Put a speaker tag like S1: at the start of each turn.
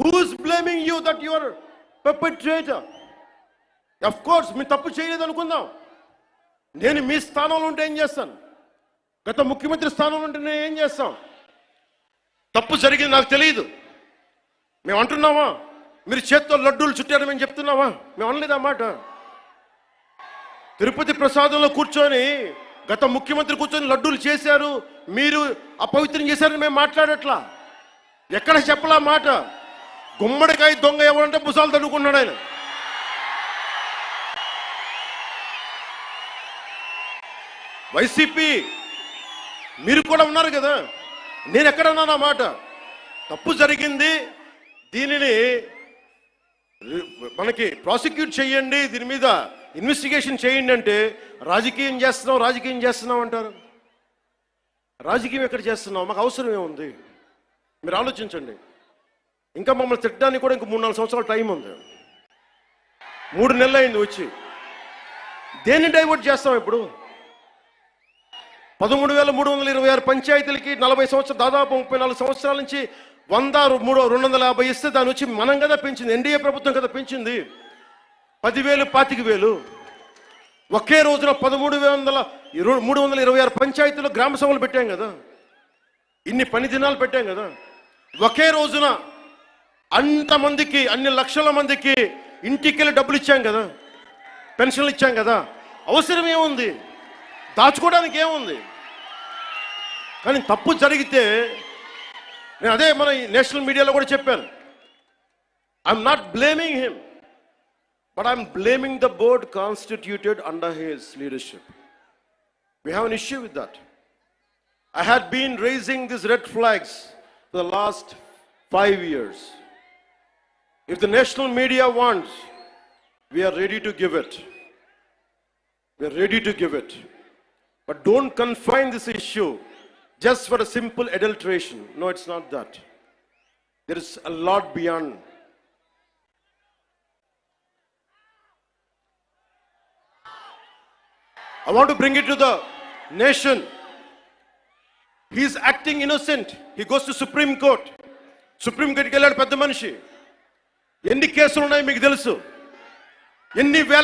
S1: Who's blaming you that your perpetrator of course మీరు తప్పు చేయలేదు అనుకుందాం. నేను మీ స్థానంలో ఉంటే ఏం చేస్తాను? గత ముఖ్యమంత్రి స్థానంలో ఉంటే నేను ఏం చేస్తాం? తప్పు జరిగింది నాకు తెలియదు మేము అంటున్నామా? మీరు చేత్తో లడ్డూలు చుట్టారు మేము చెప్తున్నావా? మేము అనలేదా మాట? తిరుపతి ప్రసాదంలో కూర్చొని గత ముఖ్యమంత్రి కూర్చొని లడ్డూలు చేశారు. మీరు అపవిత్రం చేశారని మేము మాట్లాడట్లా. ఎక్కడ చెప్పలా మాట? గుమ్మడికాయ దొంగ ఎవరంటే భుజాలు తడుకున్నాడు ఆయన. వైసీపీ మీరు కూడా ఉన్నారు కదా? నేను ఎక్కడన్నా నా మాట? తప్పు జరిగింది దీనిని మనకి ప్రాసిక్యూట్ చేయండి దీని మీద ఇన్వెస్టిగేషన్ చేయండి అంటే రాజకీయం చేస్తున్నాం రాజకీయం చేస్తున్నాం అంటారు. రాజకీయం ఎక్కడ చేస్తున్నాం మాకు అవసరం ఏముంది? మీరు ఆలోచించండి. ఇంకా మమ్మల్ని తిట్టడానికి కూడా ఇంక మూడు నాలుగు సంవత్సరాల టైం ఉంది. మూడు నెలలు అయింది వచ్చి. దేన్ని డైవర్ట్ చేస్తాం ఇప్పుడు? పదమూడు వేల మూడు వందల ఇరవై ఆరు పంచాయతీలకి నలభై సంవత్సరాలు దాదాపు ముప్పై నాలుగు సంవత్సరాల నుంచి వంద మూడు రెండు వందల యాభై ఇస్తే దాని వచ్చి మనం కదా పెంచింది ఎన్డీఏ ప్రభుత్వం కదా పెంచింది. పదివేలు పాతిక వేలు. ఒకే రోజున పదమూడు వందల ఇరవై మూడు వందల ఇరవై ఆరు పంచాయతీలో గ్రామ సభలు పెట్టాం కదా. ఇన్ని పని దినాలు పెట్టాం కదా. ఒకే రోజున అంతమందికి అన్ని లక్షల మందికి ఇంటికి వెళ్ళి డబ్బులు ఇచ్చాం కదా. పెన్షన్లు ఇచ్చాం కదా. అవసరం ఏముంది? దాచుకోవడానికి ఏముంది? కానీ తప్పు జరిగితే నేను అదే మన నేషనల్ మీడియాలో కూడా చెప్పాను. I'm not blaming him but I'm blaming the board constituted under his leadership we have an issue with that I had been raising this red flags for the last five. If the national media wants, we are ready to give it. We are ready to give it. But don't confine this issue just for a simple adulteration. No, it's not that. There is a lot beyond. I want to bring it to the nation. He's acting innocent he goes to supreme court supreme కోర్టుకి వెళ్ళాడు పెద్ద మనిషి ఎన్ని కేసులు ఉన్నాయి మీకు తెలుసు. ఎన్ని వేల